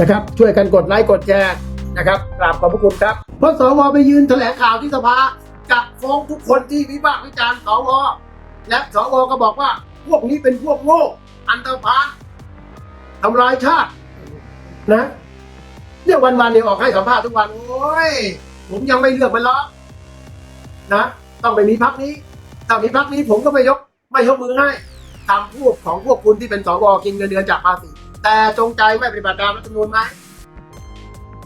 นะครับ ช่วยกันกดไลค์กดแชร์นะครับกราบขอบพระคุณครับ เพราะสวไปยืนแถลงข่าวที่สภากับฟ้องทุกคนที่วิพากษ์วิจารณ์สวและสวก็บอกว่าพวกนี้เป็นพวกโง่อันตรพานทำลายชาตินะเนี่ยวันๆเนี่ยออกให้สัมภาษณ์ทุกวันโอ้ยผมยังไม่เลือกมันหรอกนะต้องไปมีพักนี้ถ้ามีพักนี้ผมก็ไม่ยก ไม่ยกมือให้คำพูดของพวกคุณที่เป็นสวกินเงินเดือนจากภาษี แต่จงใจไม่ปฏิบัติตามรัฐธรรมนูญไหม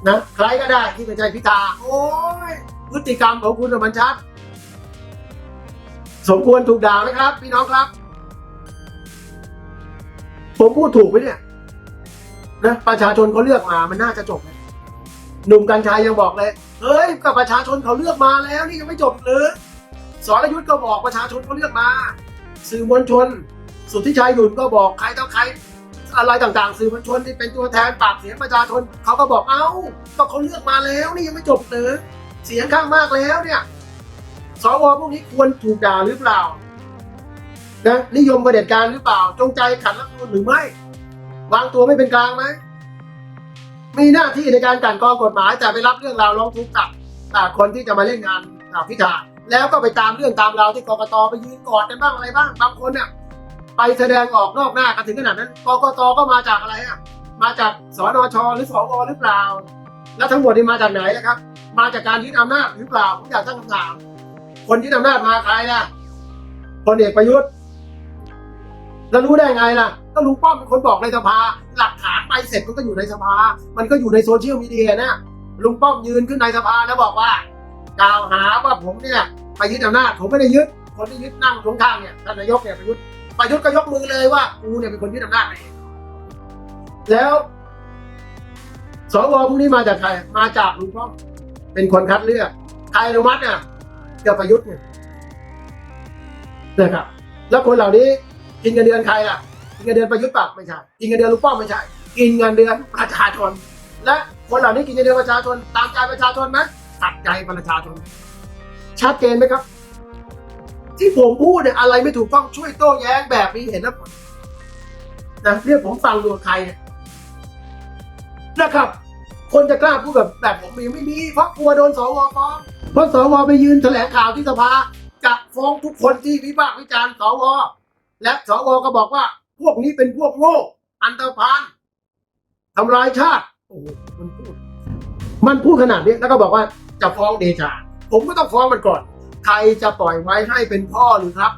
นะใครก็ได้ที่เป็นใจพิธาโอ้ยพฤติกรรมของคุณน่ะมันชัดสมควรถูกด่าไหมครับ พี่น้องครับ ผมพูดถูกไหมเนี่ยนะประชาชนเขาเลือกมามันน่าจะจบนะหนุ่มกัญชัยยังบอกเลยเฮ้ยกับประชาชนเขาเลือกมาแล้วนี่ยังไม่จบเลยสรยุทธ์ก็บอกประชาชนเขาเลือกมา สื่อมวลชน สุทธิชัยหยุ่นก็บอกใครต่อใคร อะไรต่างๆ สื่อมวลชนที่เป็นตัวแทนปากเสียงประชาชนเขาก็บอกเอ้าก็เขาเลือกมาแล้วนี่ยังไม่จบเลยเสียงข้างมากแล้วเนี่ยสวพวกนี้ควรถูกด่าหรือเปล่านะนิยมประเด็จการหรือเปล่า จงใจขัดรัฐธรรมนูญหรือไม่ วางตัวไม่เป็นกลางไหมมีหน้าที่ในการกันกองกฎหมายแต่ไปรับเรื่องราวร้องทุกข์กับอ่าคนที่จะมาเล่นงานอ่าพิธาแล้วก็ไปตามเรื่องตามราวที่กรกตไปยืนกอดกันบ้างอะไรบ้างบางคนเนี่ย ไปแสดงออกนอกหน้ากันถึงขนาดนั้นกกตก็มาจากอะไรอะมาจากสนชหรือสวหรือเปล่า แล้วทั้งหมดนี่มาจากไหนนะครับ มาจากการยึดอำนาจหรือเปล่าผมอยากตั้งคำถาม คนยึดอำนาจมาใครล่ะพลเอกประยุทธ์แล้วรู้ได้ไงล่ะ ก็ลุงป้อมเป็นคนบอกในสภา หลักฐานไปเสร็จมันก็อยู่ในสภา มันก็อยู่ในโซเชียลมีเดียนะลุงป้อมยืนขึ้นในสภาแล้วบอกว่า กล่าวหาว่าผมเนี่ยไปยึดอำนาจผมไม่ได้ยึด คนที่ยึดนั่งตรงข้างเนี่ยท่านนายกเนี่ยประยุทธ์ ประยุทธ์ก็ยกมือเลยว่ากูเนี่ยเป็นคนยึดอำนาจเองแล้วสวพวกนี้มาจากใคร มาจากลุงป้อมเป็นคนคัดเลือกใครอนุมัติเนี่ยเดี๋ยวประยุทธ์เนี่ยนะครับ แล้วคนเหล่านี้กินเงินเดือนใครล่ะกินเงินเดือนประยุทธ์ปะไม่ใช่กินเงินเดือนลุงป้อมไม่ใช่กินเงินเดือนประชาชน และคนเหล่านี้กินเงินเดือนประชาชนตามใจประชาชนไหมตัดใจประชาชนชัดเจนไหมครับ ที่ผมพูดเนี่ยอะไรไม่ถูกต้องช่วยโต้แย้งแบบนี้เห็นแล้วนะเรียกผมฟังดูใครเนี่ยนะครับ คนจะกล้าพูดแบบแบบผมมีไม่มีเพราะกลัวโดนสวฟ้องเพราะสวไปยืนแถลงข่าวที่สภาจะฟ้องทุกคนที่วิพากษ์วิจารณ์สวและสวก็บอกว่า พวกนี้เป็นพวกโง่อันตรพานทำลายชาติโอ้โหมันพูด มันพูดขนาดนี้แล้วก็บอกว่าจะฟ้องเดชา ผมก็ต้องฟ้องมันก่อน ใครจะปล่อยไว้ให้เป็นพ่อหรือครับ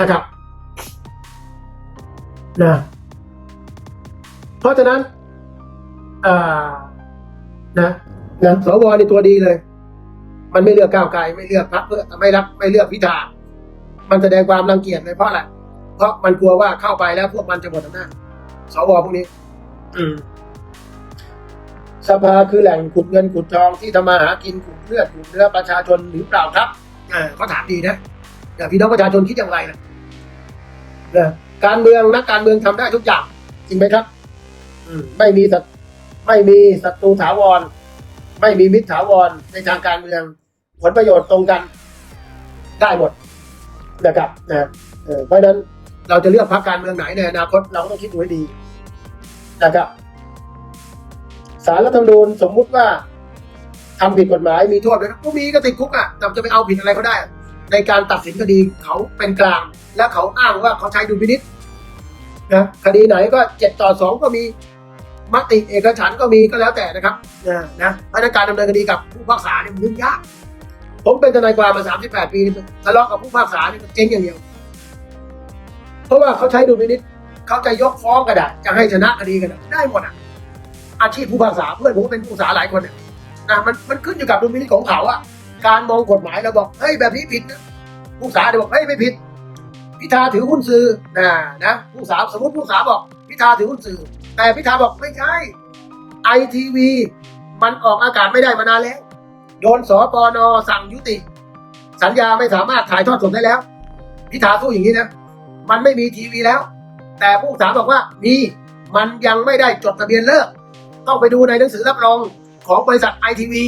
นะครับนะเพราะฉะนั้นอ่านะนะสวในตัวดีเลย มันไม่เลือกก้าวไกลไม่เลือกพรรคเพื่อไม่รับไม่เลือกพิธามันแสดงความรังเกียจเลยเพราะอะไรเพราะมันกลัวว่าเข้าไปแล้วพวกมันจะหมดอำนาจสวพวกนี้ อืม สภาคือแหล่งขุดเงินขุดทองที่ทำมาหากินขุดเลือดขุดเนื้อประชาชนหรือเปล่าครับอ่าเขาถามดีนะแต่พี่น้องประชาชนคิดอย่างไรนะนะการเมืองนักการเมืองทำได้ทุกอย่าง จริงไหมครับ อืไม่มีศัตไม่มีศัตรูถาวร ไม่มีมิตรถาวรในทางการเมือง ผลประโยชน์ตรงกัน ได้หมดนะครับนะเออเพราะฉะนั้นเราจะเลือกพรรคการเมืองไหนในอนาคตเราก็ต้องคิดดูให้ดีนะครับ สารรัฐธรรมนูญสมมุติว่าทำผิดกฎหมายมีโทษด้วยก็มีก็ติดคุกอะแต่จะไปเอาผิดอะไรเขาได้ ในการตัดสินคดีเขาเป็นกลาง และเขาอ้างว่าเขาใช้ดุลพินิษนะคดีไหนก็เจ็ดต่อสองก็มีมติเอกฉันก็มีก็แล้วแต่นะครับนะนะเพราะฉะนั้นการดำเนินคดีกับผู้พิพากษาเนี่ยมันยุ่งยากผมเป็นทนายความมา38ปีทะเลาะกับผู้พิพากษาเนี่ยเจ๊งอย่างเดียวเพราะว่าเขาใช้ดุลพินิษเขาจะยกฟ้องกระดาษจะให้ชนะคดีกันได้หมดอะ อาชีพผู้พิพาษาเพื่อนผมก็เป็นผู้พิพาษาหลายคนเนี่ยนะมันมันขึ้นอยู่กับดุลพินิจของเขาอะการมองกฎหมายเราบอกเฮ้ยแบบนี้ผิดนะผู้พิพากษาจะบอกเฮ้ยไม่ผิด พิธาถือหุ้นสื่อนะนะผู้พิพาษาสมมติผู้พิพาษาบอก พิธาถือหุ้นสื่อ แต่พิธาบอกไม่ใช่ไอทีวีมันออกอากาศไม่ได้มานานแล้วโดนสปนสั่งยุติ สัญญาไม่สามารถถ่ายทอดสดได้แล้ว พิธาสู้อย่างนี้นะมันไม่มีทีวีแล้ว แต่ผู้พิพาษาบอกว่ามีมันยังไม่ได้จดทะเบียนเลิก ต้องไปดูในหนังสือรับรองของบริษัทไอทีวี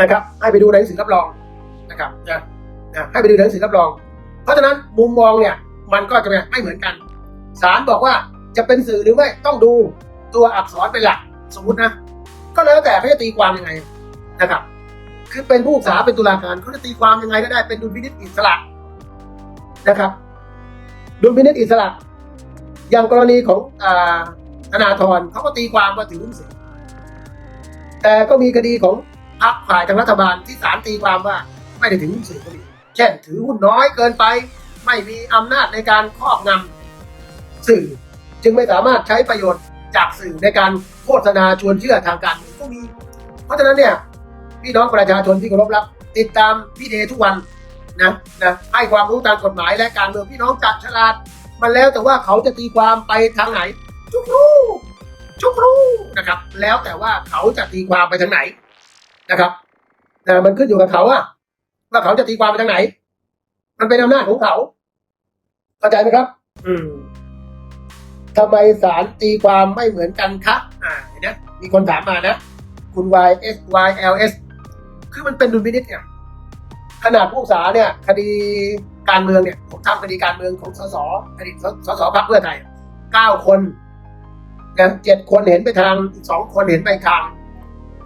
นะครับ ให้ไปดูในหนังสือรับรองนะครับนะนะให้ไปดูในหนังสือรับรอง เพราะฉะนั้นมุมมองเนี่ยมันก็จะไม่เหมือนกันศาลบอกว่าจะเป็นสื่อหรือไม่ต้องดูตัวอักษรเป็นหลักสมมตินะก็แล้วแต่เขาจะตีความยังไงนะครับ คือเป็นผู้ศึกษาเป็นตุลาการเขาจะตีความยังไงก็ได้เป็นดุลพินิจอิสระนะครับดุลพินิจอิสระ อย่างกรณีของอ ธนาธรเขาก็ตีความว่าถือหุ้นสื่อแต่ก็มีคดีของพรรคฝ่ายทางรัฐบาลที่ศาลตีความว่าไม่ได้ถือหุ้นสื่อก็มีเช่น ถือหุ้นน้อยเกินไป ไม่มีอำนาจในการครอบงำสื่อ จึงไม่สามารถใช้ประโยชน์จากสื่อในการโฆษณาชวนเชื่อทางการเมืองก็มี เพราะฉะนั้นเนี่ยพี่น้องประชาชนที่เคารพรักติดตามพี่เดทุกวันนะนะให้ความรู้ตามกฎหมายและการเมืองพี่น้องจัดฉลาด มันแล้วแต่ว่าเขาจะตีความไปทางไหน ชุกรู้ชุกรู้นะครับ แล้วแต่ว่าเขาจะตีความไปทางไหนนะครับนะมันขึ้นอยู่กับเขาอะว่าเขาจะตีความไปทางไหน มันเป็นอำนาจของเขาเข้าใจไหมครับ อืมทำไมศาลตีความไม่เหมือนกันคะอ่าเห็นไหมมีคนถามมานะ คุณ Y S Y L S คือมันเป็นดุลพินิจเนี่ยขนาดผู้ศึกษาเนี่ย คดีการเมืองเนี่ย ผมทำคดีการเมืองของสสอดีตสสพรรคเพื่อไทยเก้าคน นะเจ็ดคนเห็นไปทางอีกสองคนเห็นไปทาง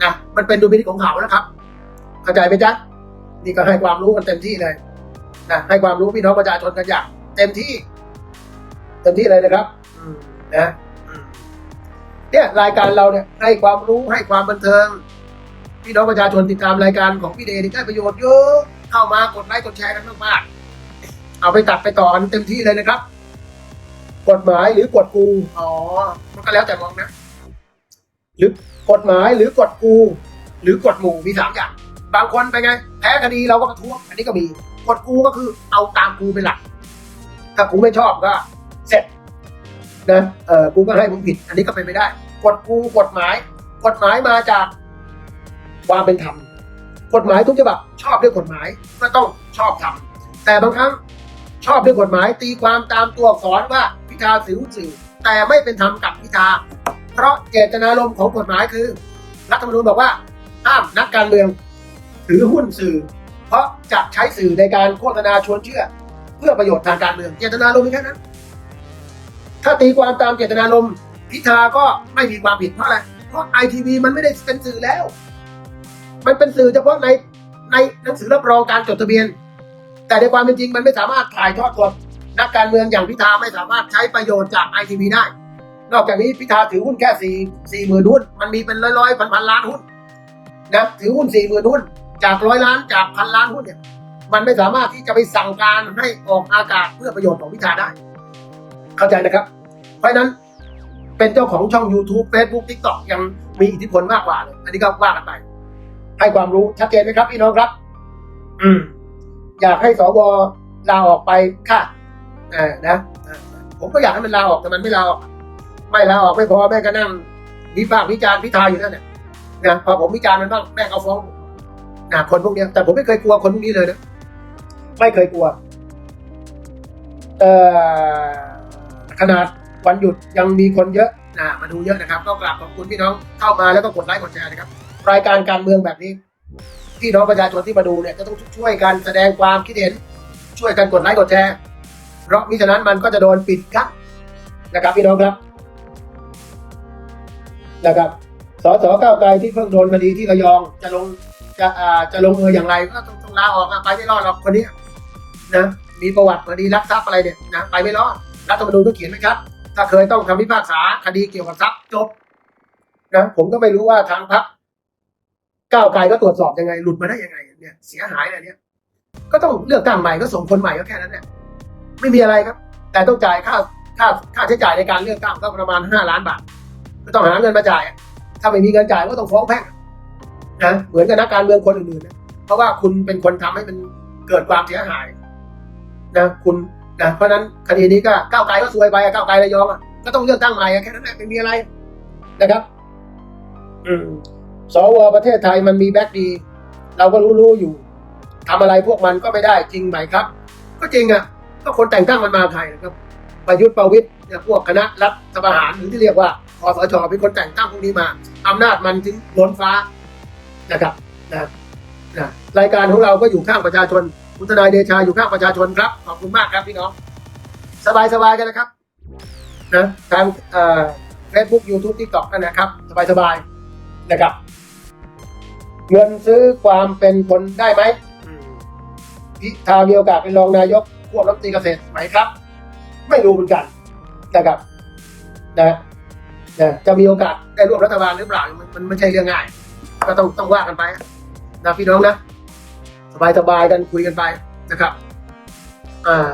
นะมันเป็นดุลพินิจของเขานะครับ เข้าใจไหมจ๊ะนี่ก็ให้ความรู้กันเต็มที่เลยนะให้ความรู้พี่น้องประชาชนกันอย่างเต็มที่ เต็มที่เลยนะครับนะเนี่ยรายการเราเนี่ยให้ความรู้ให้ความบันเทิง พี่น้องประชาชนติดตามรายการของพี่เดย์ได้ประโยชน์เยอะเข้ามากดไลค์กดแชร์กันมากๆเอาไปตัดไปต่อกันเต็มที่เลยนะครับ กฎหมายหรือกฎกู อ๋อ มันก็แล้วแต่มองนะ หรือกฎหมายหรือกฎกู หรือกฎหมู่มีสามอย่าง บางคนไปไง แพ้คดีเราก็ประท้วง อันนี้ก็มี กฎกูก็คือเอาตามกูเป็นหลัก ถ้ากูไม่ชอบก็ เสร็จนะเออกูก็ให้มึงผิด อันนี้ก็เป็นไม่ได้ กฎกูกฎหมาย กฎหมายมาจากความเป็นธรรม กฎหมายทุกฉบับชอบด้วยกฎหมายก็ต้องชอบธรรม แต่บางครั้งชอบด้วยกฎหมายตีความตามตัวอักษรว่า พิธาสื่อหุ้นสื่อแต่ไม่เป็นธรรมกับพิธา เพราะเจตนารมณ์ของกฎหมายคือ รัฐธรรมนูญบอกว่าห้ามนักการเมืองถือหุ้นสื่อ เพราะจะใช้สื่อในการโฆษณาชวนเชื่อ เพื่อประโยชน์ทางการเมืองเจตนารมณ์มีแค่นั้นถ้าตีความตามเจตนารมณ์พิธาก็ไม่มีความผิดเพราะอะไรเพราะไอทีวีมันไม่ได้เป็นสื่อแล้ว มันเป็นสื่อเฉพาะในในหนังสือรับรองการจดทะเบียน แต่ในความเป็นจริงมันไม่สามารถถ่ายทอดสด นักการเมืองอย่างพิธาไม่สามารถใช้ประโยชน์จากไอทีวีได้ นอกจากนี้พิธาถือหุ้นแค่สี่สี่หมื่นหุ้น มันมีเป็นร้อยร้อยพันพันล้านหุ้นนะถือหุ้นสี่หมื่นหุ้น จากร้อยล้านจากพันล้านหุ้นเนี่ยมันไม่สามารถที่จะไปสั่งการให้ออกอากาศเพื่อประโยชน์ของพิธาได้ เข้าใจนะครับ เพราะนั้นเป็นเจ้าของช่อง YouTube Facebook TikTok ยังมีอิทธิพลมากกว่าเลยอันนี้ก็ว่ากันไปให้ความรู้ชัดเจนไหมครับพี่น้องครับ อืม อยากให้สวลาออกไปค่ะ อ่านะผมก็อยากให้มันลาออกแต่มันไม่ลาออก ไม่ลาออกไม่พอแม่ก็นั่งวิพากษ์วิจารณ์พิธาอยู่นั่นแหละนะพอผมวิจารณ์มันบ้างแม่เอาฟ้องนะคนพวกนี้แต่ผมไม่เคยกลัวคนพวกนี้เลยนะไม่เคยกลัวเอ่อขนาดวันหยุดยังมีคนเยอะนะมาดูเยอะนะครับก็กราบขอบคุณพี่น้องเข้ามาแล้วก็กดไลค์กดแชร์นะครับ รายการการเมืองแบบนี้พี่น้องประชาชนที่มาดูเนี่ยจะต้องช่วยกันแสดงความคิดเห็น ช่วยกันกดไลค์กดแชร์ เพราะมิฉะนั้นมันก็จะโดนปิดครับนะครับพี่น้องครับนะครับสสก้าวไกลที่เพิ่งโดนคดีที่ระยองจะลงจะอ่าจะลงเอยอย่างไรก็ต้องต้องลาออกอะไปไม่รอดหรอกคนนี้นะมีประวัติคดีลักทรัพย์อะไรเนี่ยนะไปไม่รอดรัฐธรรมนูญก็เขียนไว้ครับ ถ้าเคยต้องคำพิพากษาคดีเกี่ยวกับทรัพย์จบนะผมก็ไม่รู้ว่าทางพรรคก้าวไกลก็ตรวจสอบยังไงหลุดมาได้ยังไงเนี่ยเสียหายอะไรเนี่ยก็ต้องเลือกตั้งใหม่ก็ส่งคนใหม่ก็แค่นั้นเนี่ย ไม่มีอะไรครับ แต่ต้องจ่ายค่าค่าค่าใช้จ่ายในการเลือกตั้งก็ประมาณห้าล้านบาทก็ต้องหาเงินมาจ่าย ถ้าไม่มีเงินจ่ายก็ต้องฟ้องแพ่งนะเหมือนกับนักการเมืองคนอื่นๆนะเพราะว่าคุณเป็นคนทำให้มันเกิดความเสียหายนะคุณนะเพราะนั้นคดีนี้ก็ก้าวไกลก็ซวยไปก้าวไกลระยองอะก็ต้องเลือกตั้งใหม่แค่นั้นแหละไม่มีอะไรนะครับ อืมสวประเทศไทยมันมีแบ็คดี เราก็รู้รู้อยู่ทำอะไรพวกมันก็ไม่ได้จริงไหมครับ ก็จริงอะ ก็คนแต่งตั้งมันมาใครนะครับประยุทธ์ประวิตยเนี่ยพวกคณะรัฐประหารหรือที่เรียกว่าคอสชเป็นคนแต่งตั้งพวกนี้มาอำนาจมันถึงล้นฟ้านะครับนะนะรายการของเราก็อยู่ข้างประชาชนคุณทนายเดชาอยู่ข้างประชาชนครับขอบคุณมากครับพี่น้อง สบายสบายๆกันนะครับนะทางเอ่อ Facebook YouTube TikTok นั่นนะครับ สบายๆนะครับเงินซื้อความเป็นคนได้ไหมอืมพิธามีโอกาสเป็นรองนายก ควบรัฐมนตรีเกษตรไหมครับ ไม่รู้เหมือนกันนะครับนะนะจะมีโอกาสได้ร่วมรัฐบาลหรือเปล่ามันมันไม่ใช่เรื่องง่าย ก็ต้องต้องว่ากันไปนะพี่น้องนะสบายๆกันคุยกันไปนะครับอ่า